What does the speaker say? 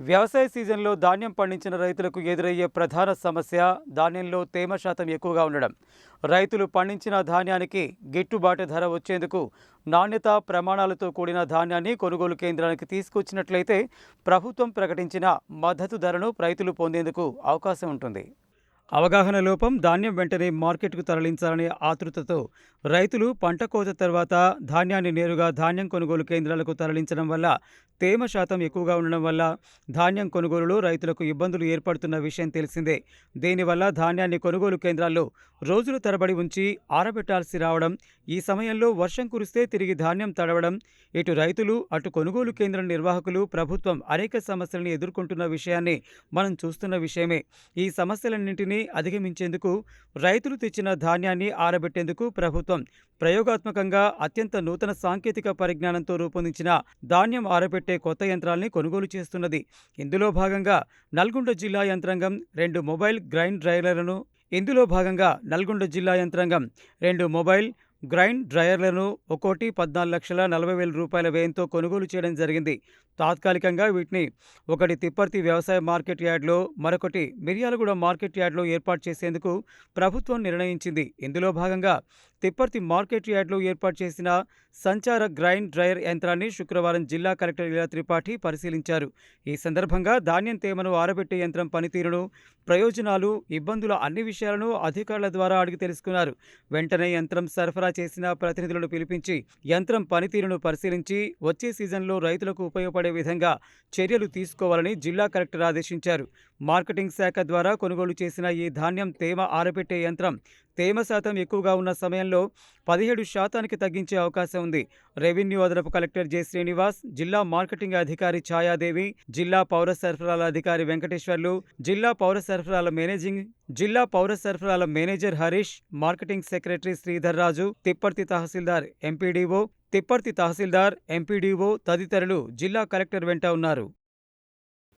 వ్యవసాయ సీజన్లో ధాన్యం పండించిన రైతులకు ఎదురయ్యే ప్రధాన సమస్య ధాన్యంలో తేమ శాతం ఎక్కువగా ఉండడం. రైతులు పండించిన ధాన్యానికి గిట్టుబాటు ధర వచ్చేందుకు నాణ్యత ప్రమాణాలతో కూడిన ధాన్యాన్ని కొనుగోలు కేంద్రానికి తీసుకొచ్చినట్లయితే ప్రభుత్వం ప్రకటించిన మద్దతు ధరను రైతులు పొందేందుకు అవకాశం ఉంటుంది. అవగాహన లోపం ధాన్యం వెంటనే మార్కెట్కు తరలించాలనే ఆతృతతో రైతులు పంట కోత తర్వాత ధాన్యాన్ని నేరుగా ధాన్యం కొనుగోలు కేంద్రాలకు తరలించడం వల్ల తేమ శాతం ఎక్కువగా ఉండడం వల్ల ధాన్యం కొనుగోలులో రైతులకు ఇబ్బందులు ఏర్పడుతున్న విషయం తెలిసిందే. దీనివల్ల ధాన్యాన్ని కొనుగోలు కేంద్రాల్లో రోజుల తరబడి ఉంచి ఆరబెట్టాల్సి రావడం ఈ సమయంలో వర్షం కురిస్తే తిరిగి ధాన్యం తడవడం ఇటు రైతులు అటు కొనుగోలు కేంద్రం నిర్వాహకులు ప్రభుత్వం అనేక సమస్యలను ఎదుర్కొంటున్న విషయాన్ని మనం చూస్తున్న విషయమే. ఈ సమస్యలన్నింటినీ అధిగమించేందుకు రైతులు తెచ్చిన ధాన్యాన్ని ఆరబెట్టేందుకు ప్రభుత్వం ప్రయోగాత్మకంగా అత్యంత నూతన సాంకేతిక పరిజ్ఞానంతో రూపొందించిన ధాన్యం ఆరబెట్టే కొత్త యంత్రాల్ని కొనుగోలు చేస్తున్నది. ఇందులో భాగంగా నల్గొండ జిల్లా యంత్రాంగం రెండు మొబైల్ గ్రైండ్ డ్రైవర్లను ఇందులో భాగంగా నల్గొండ జిల్లా యంత్రాంగం రెండు మొబైల్ గ్రైండ్ డ్రయర్లను ఒక్కోటి పద్నాలుగు లక్షల నలభై వేల రూపాయల వ్యయంతో కొనుగోలు చేయడం జరిగింది. తాత్కాలికంగా వీటిని ఒకటి తిప్పర్తి వ్యవసాయ మార్కెట్ యార్డ్లో మరొకటి మిర్యాలగూడ మార్కెట్ యార్డ్లో ఏర్పాటు చేసేందుకు ప్రభుత్వం నిర్ణయించింది. ఇందులో భాగంగా తిప్పర్తి మార్కెట్ యార్డ్లో ఏర్పాటు చేసిన సంచార గ్రైండ్ డ్రయర్ యంత్రాన్ని శుక్రవారం జిల్లా కలెక్టర్ ఇలా త్రిపాఠి పరిశీలించారు. ఈ సందర్భంగా ధాన్యం తేమను ఆరబెట్టే యంత్రం పనితీరును ప్రయోజనాలు ఇబ్బందుల అన్ని విషయాలను అధికారుల ద్వారా అడిగి తెలుసుకున్నారు. వెంటనే యంత్రం సరఫరా చేసిన ప్రతినిధులను పిలిపించి యంత్రం పనితీరును పరిశీలించి వచ్చే సీజన్లో రైతులకు ఉపయోగపడే విధంగా చర్యలు తీసుకోవాలని జిల్లా కలెక్టర్ ఆదేశించారు. మార్కెటింగ్ శాఖ ద్వారా కొనుగోలు చేసిన ఈ ధాన్యం తేమ ఆరబెట్టే యంత్రం తేమ శాతం ఎక్కువగా ఉన్న సమయంలో పదిహేడు శాతానికి తగ్గించే అవకాశం ఉంది. రెవెన్యూ అదనపు కలెక్టర్ జె. శ్రీనివాస్ జిల్లా మార్కెటింగ్ అధికారి ఛాయాదేవి జిల్లా పౌర సరఫరాల అధికారి వెంకటేశ్వర్లు జిల్లా పౌర సరఫరాల మేనేజింగ్ జిల్లా పౌర సరఫరాల manager Harish marketing secretary Sridhar Raju Tipparthi tahsildar MPDO Tipparthi tahsildar MPDO తదితరులు జిల్లా కలెక్టర్ వెంట ఉన్నారు.